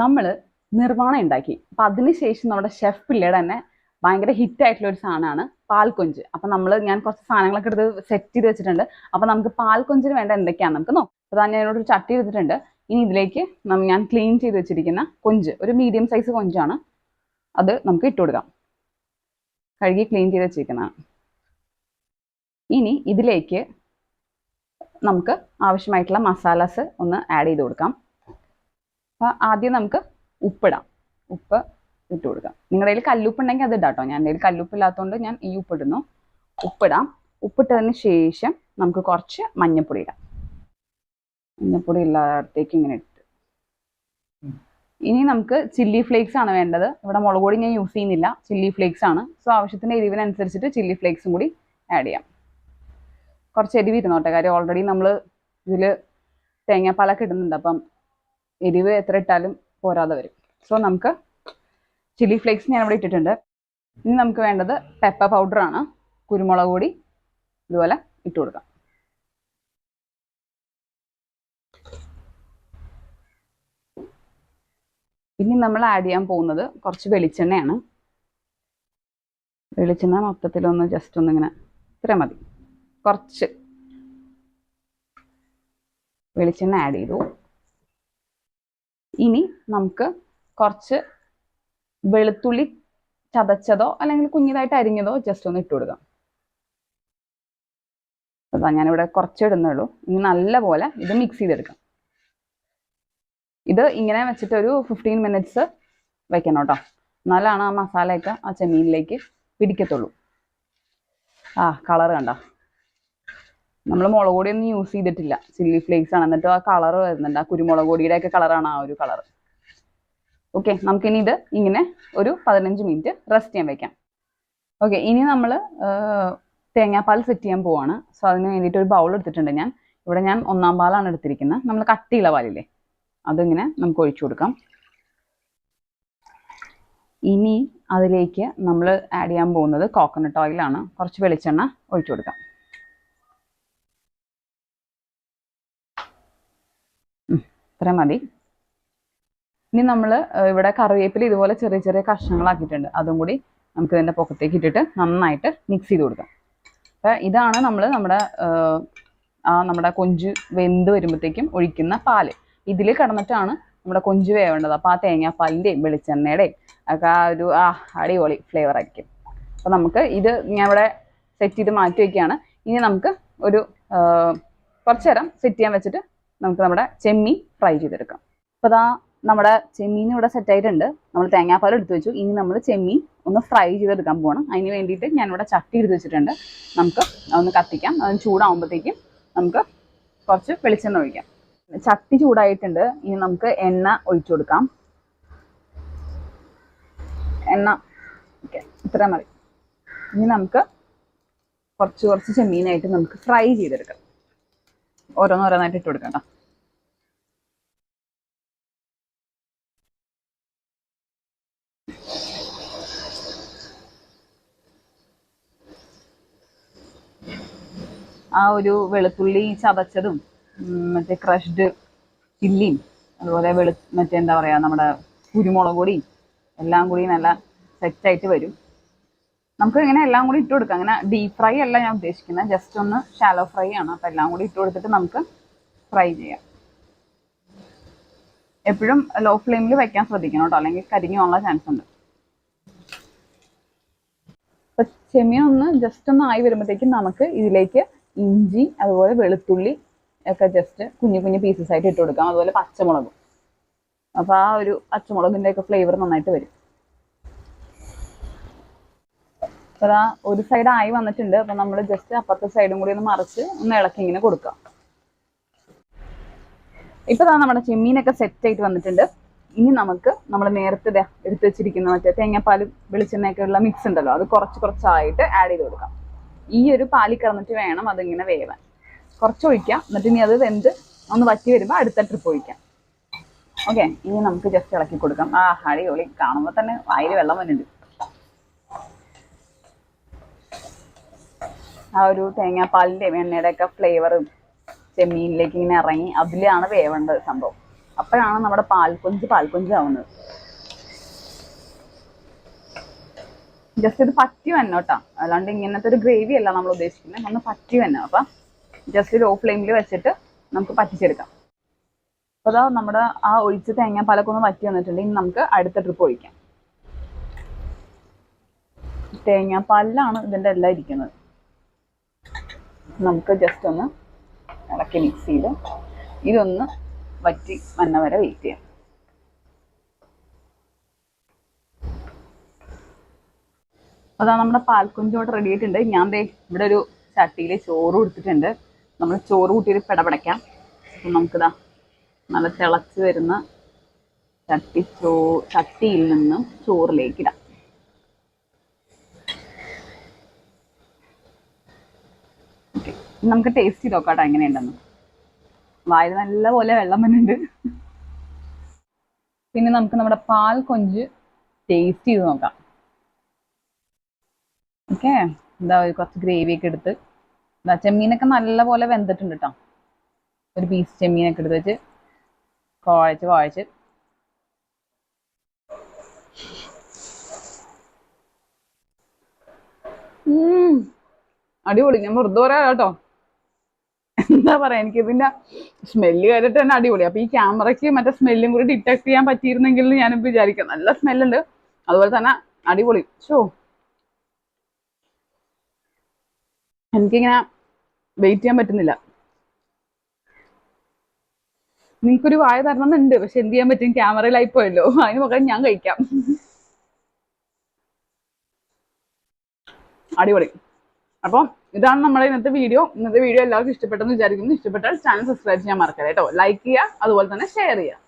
നമ്മൾ നിർമ്മാണം ഉണ്ടാക്കി. അപ്പം അതിനുശേഷം നമ്മുടെ ഷെഫ് പിള്ളയുടെ തന്നെ ഭയങ്കര ഹിറ്റ് ആയിട്ടുള്ള ഒരു സാധനമാണ് പാൽക്കൊഞ്ച്. അപ്പം നമ്മൾ ഞാൻ കുറച്ച് സാധനങ്ങളൊക്കെ എടുത്ത് സെറ്റ് ചെയ്ത് വെച്ചിട്ടുണ്ട്. അപ്പം നമുക്ക് പാൽക്കൊഞ്ചിന് വേണ്ട എന്തൊക്കെയാണ് നമുക്ക് നോക്കാം. അപ്പോൾ ഞാൻ അതിനോട് ഒരു ചട്ടി എടുത്തിട്ടുണ്ട്. ഇനി ഇതിലേക്ക് ഞാൻ ക്ലീൻ ചെയ്ത് വെച്ചിരിക്കുന്ന കൊഞ്ച്. ഒരു മീഡിയം സൈസ് കൊഞ്ചാണ്. അത് നമുക്ക് ഇട്ട് കൊടുക്കാം. കഴുകി ക്ലീൻ ചെയ്ത് വെച്ചിരിക്കുന്നതാണ്. ഇനി ഇതിലേക്ക് നമുക്ക് ആവശ്യമായിട്ടുള്ള മസാലാസ് ഒന്ന് ആഡ് ചെയ്ത് കൊടുക്കാം. അപ്പോൾ ആദ്യം നമുക്ക് ഉപ്പിടാം. ഉപ്പ് ഇട്ട് കൊടുക്കാം. നിങ്ങളുടെ കയ്യിൽ കല്ലുപ്പ് ഉണ്ടെങ്കിൽ അത് ഇടാട്ടോ. ഞാൻ എന്റെ കയ്യിൽ കല്ലുപ്പ് ഇല്ലാത്തതുകൊണ്ട് ഞാൻ ഈ ഉപ്പ് ഇടുന്നു ഉപ്പിടാം. ഉപ്പിട്ടതിന് ശേഷം നമുക്ക് കുറച്ച് മഞ്ഞപ്പൊടി ഇടാം. മഞ്ഞപ്പൊടി ഇല്ലാത്തേക്ക് ഇങ്ങനെ ഇട്ട്. ഇനി നമുക്ക് ചില്ലി ഫ്ലേക്സ് ആണ് വേണ്ടത്. ഇവിടെ മുളക് പൊടി ഞാൻ യൂസ് ചെയ്യുന്നില്ല. ചില്ലി ഫ്ലേക്സ് ആണ്. സോ ആവശ്യത്തിന് എരിവിനനുസരിച്ചിട്ട് ചില്ലി ഫ്ലേക്സും കൂടി ആഡ് ചെയ്യാം. കുറച്ച് എരിവ് ഇരുന്നോട്ടെ. കാര്യം ഓൾറെഡി നമ്മൾ ഇതിൽ തേങ്ങാപ്പാലൊക്കെ ഇടുന്നുണ്ട്. അപ്പം എരിവ് എത്ര ഇട്ടാലും പോരാതെ വരും. സോ നമുക്ക് ചില്ലി ഫ്ലേക്സ് ഞാൻ ഇവിടെ ഇട്ടിട്ടുണ്ട്. ഇനി നമുക്ക് വേണ്ടത് പെപ്പർ പൗഡറാണ് കുരുമുളക് പൊടി ഇതുപോലെ ഇട്ട് കൊടുക്കാം. ഇനി നമ്മൾ ആഡ് ചെയ്യാൻ പോകുന്നത് കുറച്ച് വെളിച്ചെണ്ണയാണ്. വെളിച്ചെണ്ണ മൊത്തത്തിലൊന്ന് ജസ്റ്റ് ഒന്നിങ്ങനെ ഇത്ര മതി. കുറച്ച് വെളിച്ചെണ്ണ ആഡ് ചെയ്തു. ഇനി നമുക്ക് കുറച്ച് വെളുത്തുള്ളി ചതച്ചതോ അല്ലെങ്കിൽ കുഞ്ഞിതായിട്ട് അരിഞ്ഞതോ ജസ്റ്റ് ഒന്ന് ഇട്ട് കൊടുക്കാം. അതാ ഞാനിവിടെ കുറച്ച് ഇടുന്നുള്ളൂ. ഇനി നല്ലപോലെ ഇത് മിക്സ് ചെയ്തെടുക്കാം. ഇത് ഇങ്ങനെ വെച്ചിട്ട് ഒരു ഫിഫ്റ്റീൻ മിനിറ്റ്സ് വെക്കണം കേട്ടോ. എന്നാലാണ് ആ മസാലയൊക്കെ ആ ചെമ്മീനിലേക്ക് പിടിക്കത്തുള്ളൂ. ആ കളർ കണ്ട? നമ്മൾ മുളക് പൊടിയൊന്നും യൂസ് ചെയ്തിട്ടില്ല. ചില്ലി ഫ്ലേക്സ് ആണ്. എന്നിട്ട് ആ കളർ വരുന്നുണ്ട്. ആ കുരുമുളക് പൊടിയുടെ ഒക്കെ കളറാണ് ആ ഒരു കളർ ഓക്കെ നമുക്കിനി ഇത് ഇങ്ങനെ ഒരു പതിനഞ്ച് മിനിറ്റ് റെസ്റ്റ് ചെയ്യാൻ വെക്കാം. ഓക്കെ ഇനി നമ്മൾ തേങ്ങാപ്പാൽ സെറ്റ് ചെയ്യാൻ പോവാണ്. സോ അതിന് വേണ്ടിയിട്ട് ഒരു ബൗൾ എടുത്തിട്ടുണ്ട് ഞാൻ. ഇവിടെ ഞാൻ ഒന്നാം പാലാണ് എടുത്തിരിക്കുന്നത്. നമ്മൾ കട്ടിയുള്ള പാലില്ലേ? അതിങ്ങനെ നമുക്ക് ഒഴിച്ചു കൊടുക്കാം. ഇനി അതിലേക്ക് നമ്മൾ ആഡ് ചെയ്യാൻ പോകുന്നത് കോക്കനട്ട് ഓയിലാണ് കുറച്ച് വെളിച്ചെണ്ണ ഒഴിച്ചു കൊടുക്കാം. ഇത്ര മതി. ഇനി നമ്മൾ ഇവിടെ കറിവേപ്പില ഇതുപോലെ ചെറിയ ചെറിയ കഷ്ണങ്ങളാക്കിയിട്ടുണ്ട്. അതും കൂടി നമുക്ക് ഇതിന്റെ പൊക്കത്തേക്ക് ഇട്ടിട്ട് നന്നായിട്ട് മിക്സ് ചെയ്ത് കൊടുക്കാം. അപ്പം ഇതാണ് നമ്മൾ നമ്മുടെ ആ നമ്മുടെ കൊഞ്ച് വെന്ത് വരുമ്പോഴത്തേക്കും ഒഴിക്കുന്ന പാൽ. ഇതിൽ കിടന്നിട്ടാണ് നമ്മുടെ കൊഞ്ച് വേവേണ്ടത്. അപ്പോൾ ആ തേങ്ങാപ്പാലിന്റെയും വെളിച്ചെണ്ണയുടെയും ഒക്കെ ആ ഒരു ആ അടിപൊളി ഫ്ലേവർ ആയിരിക്കും. അപ്പോൾ നമുക്ക് ഇത് ഞാൻ ഇവിടെ സെറ്റ് ചെയ്ത് മാറ്റി വയ്ക്കുകയാണ് ഇനി നമുക്ക് ഒരു കുറച്ചു നേരം സെറ്റ് ചെയ്യാൻ വെച്ചിട്ട് നമുക്ക് നമ്മുടെ ചെമ്മീൻ ഫ്രൈ ചെയ്തെടുക്കാം. അപ്പോൾ അതാ നമ്മുടെ ചെമ്മീൻ ഇവിടെ സെറ്റ് ആയിട്ടുണ്ട്. നമ്മൾ തേങ്ങാപ്പാൽ എടുത്തു വെച്ചു. ഇനി നമ്മൾ ചെമ്മീൻ ഒന്ന് ഫ്രൈ ചെയ്തെടുക്കാൻ പോകണം അതിന് വേണ്ടിയിട്ട് ഞാനിവിടെ ചട്ടി എടുത്ത് വെച്ചിട്ടുണ്ട്. നമുക്ക് അതൊന്ന് കത്തിക്കാം. അതൊന്ന് ചൂടാകുമ്പോഴത്തേക്കും നമുക്ക് കുറച്ച് വെളിച്ചെണ്ണ ഒഴിക്കാം. ചട്ടി ചൂടായിട്ടുണ്ട്. ഇനി നമുക്ക് എണ്ണ ഒഴിച്ചു കൊടുക്കാം. എണ്ണ. ഓക്കെ. ഇത്ര മതി. ഇനി നമുക്ക് കുറച്ച് കുറച്ച് ചെമ്മീനായിട്ട് നമുക്ക് ഫ്രൈ ചെയ്തെടുക്കാം. ഓരോന്നോരോന്നായിട്ട് ഇട്ട് കൊടുക്കണ്ട. ആ ഒരു വെളുത്തുള്ളി ചതച്ചതും മറ്റേ ക്രഷ്ഡ് ചില്ലിയും അതുപോലെ വെളു മറ്റേ എന്താ പറയുക നമ്മുടെ കുരുമുളക് പൊടിയും എല്ലാം കൂടി നല്ല സെറ്റായിട്ട് വരും നമുക്ക് ഇങ്ങനെ എല്ലാം കൂടി ഇട്ട് കൊടുക്കാം. അങ്ങനെ ഡീപ് ഫ്രൈ അല്ല ഞാൻ ഉദ്ദേശിക്കുന്നത്. ജസ്റ്റ് ഒന്ന് ഷാലോ ഫ്രൈ ആണ്. അപ്പം എല്ലാം കൂടി ഇട്ട് കൊടുത്തിട്ട് നമുക്ക് ഫ്രൈ ചെയ്യാം. എപ്പോഴും ലോ ഫ്ലെയിമിൽ വെക്കാൻ ശ്രദ്ധിക്കണം കേട്ടോ. അല്ലെങ്കിൽ കരിഞ്ഞു പോകാനുള്ള ചാൻസ് ഉണ്ട്. അപ്പൊ ചെമ്മീൻ ഒന്ന് ജസ്റ്റ് ഒന്ന് ആയി വരുമ്പോഴത്തേക്കും നമുക്ക് ഇതിലേക്ക് ഇഞ്ചി അതുപോലെ വെളുത്തുള്ളി ഒക്കെ ജസ്റ്റ് കുഞ്ഞു കുഞ്ഞു പീസസ് ആയിട്ട് ഇട്ട് കൊടുക്കാം. അതുപോലെ പച്ചമുളകും. അപ്പൊ ആ ഒരു പച്ചമുളകിന്റെ ഒക്കെ ഫ്ലേവർ നന്നായിട്ട് വരും. ദാ ഒരു സൈഡ് ആയി വന്നിട്ടുണ്ട്. അപ്പൊ നമ്മൾ ജസ്റ്റ് അപ്പുറത്തെ സൈഡും കൂടി ഒന്ന് മറിച്ച് ഒന്ന് ഇളക്കി ഇങ്ങനെ കൊടുക്കാം. ഇപ്പൊ ഇതാ നമ്മുടെ ചെമ്മീനൊക്കെ സെറ്റ് ആയിട്ട് വന്നിട്ടുണ്ട്. ഇനി നമുക്ക് നമ്മൾ നേരത്തെ എടുത്തു വെച്ചിരിക്കുന്ന മറ്റേ തേങ്ങാപ്പാലും വെളിച്ചെണ്ണയൊക്കെ ഉള്ള മിക്സ് ഉണ്ടല്ലോ അത് കുറച്ച് കുറച്ചായിട്ട് ആഡ് ചെയ്ത് കൊടുക്കാം. ഈ ഒരു പാലി കിടന്നിട്ട് വേണം അതിങ്ങനെ വേവാൻ. കുറച്ച് ഒഴിക്കാം. എന്നിട്ട് ഇനി അത് വെന്ത് ഒന്ന് വറ്റി വരുമ്പോൾ അടുത്ത ട്രിപ്പ് ഒഴിക്കാം. ഓക്കെ ഇനി നമുക്ക് ജസ്റ്റ് ഇളക്കി കൊടുക്കാം. ആ ഒളി കാണുമ്പോൾ തന്നെ വായിൽ വെള്ളം വരുന്നുണ്ട് ആ ഒരു തേങ്ങാപ്പാലിന്റെയും എണ്ണയുടെ ഒക്കെ ഫ്ലേവറും ചെമ്മീനിലേക്ക് ഇങ്ങനെ ഇറങ്ങി അതിലാണ് വേവേണ്ടത് സംഭവം. അപ്പോഴാണ് നമ്മുടെ പാൽക്കൊഞ്ച് ആവുന്നത് ജസ്റ്റ് ഇത് പറ്റി വന്നോ കേട്ടോ. അല്ലാണ്ട് ഇങ്ങനത്തെ ഒരു ഗ്രേവി അല്ല നമ്മൾ ഉദ്ദേശിക്കുന്നത്. ഒന്ന് പറ്റി വന്നോ അപ്പം ജസ്റ്റ് ലോ ഫ്ലെയിമിൽ വെച്ചിട്ട് നമുക്ക് പറ്റിച്ചെടുക്കാം. അപ്പോൾ അതാ നമ്മുടെ ആ ഒഴിച്ച തേങ്ങാപ്പാലൊക്കെ ഒന്ന് പറ്റി വന്നിട്ടുണ്ടെങ്കിൽ നമുക്ക് അടുത്ത ട്രിപ്പ് ഒഴിക്കാം. തേങ്ങാപ്പാലിലാണ് ഇതിന്റെ എല്ലാം ഇരിക്കുന്നത്. നമുക്ക് ജസ്റ്റ് ഒന്ന് ഇളക്കി മിക്സ് ചെയ്ത് ഇതൊന്ന് വറ്റി വന്ന വരെ വെയിറ്റ് ചെയ്യാം. അതാ നമ്മുടെ പാൽക്കുഞ്ചോട്ട് റെഡി ആയിട്ടുണ്ട്. ഞാൻ ദേ ഇവിടെ ഒരു ചട്ടിയിൽ ചോറ് കൊടുത്തിട്ടുണ്ട്. നമ്മൾ ചോറ് കൂട്ടിയൊരു പിടപടയ്ക്കാം അപ്പം നമുക്കിതാ നല്ല തിളച്ച് വരുന്ന ചട്ടി ചോ ചട്ടിയിൽ നിന്നും ചോറിലേക്ക് ഇടാം ഓക്കെ നമുക്ക് ടേസ്റ്റ് ചെയ്ത് കേട്ടോ എങ്ങനെയുണ്ടെന്ന്. വായിൽ നല്ലപോലെ വെള്ളം വന്നിട്ടുണ്ട്. പിന്നെ നമുക്ക് നമ്മുടെ പാൽ കൊഞ്ച് ടേസ്റ്റ് ചെയ്ത് നോക്കാം. ഓക്കെ എന്താ കുറച്ച് ഗ്രേവി ഒക്കെ എടുത്ത്. എന്താ ചെമ്മീനൊക്കെ നല്ലപോലെ വെന്തിട്ടുണ്ട് കേട്ടോ ഒരു പീസ് ചെമ്മീനൊക്കെ എടുത്ത് വെച്ച് കുഴച്ച് കുഴച്ച്. അടിപൊളി. ഞാൻ വെറുതെ പറയാം കേട്ടോ എന്താ പറയാ എനിക്ക് ഇതിന്റെ സ്മെല്ല് കേട്ടിട്ട് തന്നെ അടിപൊളി. അപ്പൊ ഈ ക്യാമറയ്ക്ക് മറ്റേ സ്മെല്ലും കൂടി ഡിറ്റക്ട് ചെയ്യാൻ പറ്റിയിരുന്നെങ്കിൽ ഞാൻ വിചാരിക്കാം നല്ല സ്മെല്ലുണ്ട് അതുപോലെ തന്നെ അടിപൊളി. ഷോ എനിക്കിങ്ങനെ വെയിറ്റ് ചെയ്യാൻ പറ്റുന്നില്ല. നിങ്ങൾക്കൊരു വായ തരണം എന്നുണ്ട് പക്ഷെ എന്ത് ചെയ്യാൻ പറ്റും? ക്യാമറയിലായി പോയല്ലോ. അതിന് പകരം ഞാൻ കഴിക്കാം. അടിപൊളി. അപ്പം ഇതാണ് നമ്മുടെ ഇന്നത്തെ വീഡിയോ ഇന്നത്തെ വീഡിയോ എല്ലാവർക്കും ഇഷ്ടപ്പെട്ടെന്ന് വിചാരിക്കുന്നു. ഇഷ്ടപ്പെട്ടാൽ ചാനൽ സബ്സ്ക്രൈബ് ചെയ്യാൻ മറക്കരുത് കേട്ടോ. ലൈക്ക് ചെയ്യുക അതുപോലെ തന്നെ ഷെയർ ചെയ്യുക.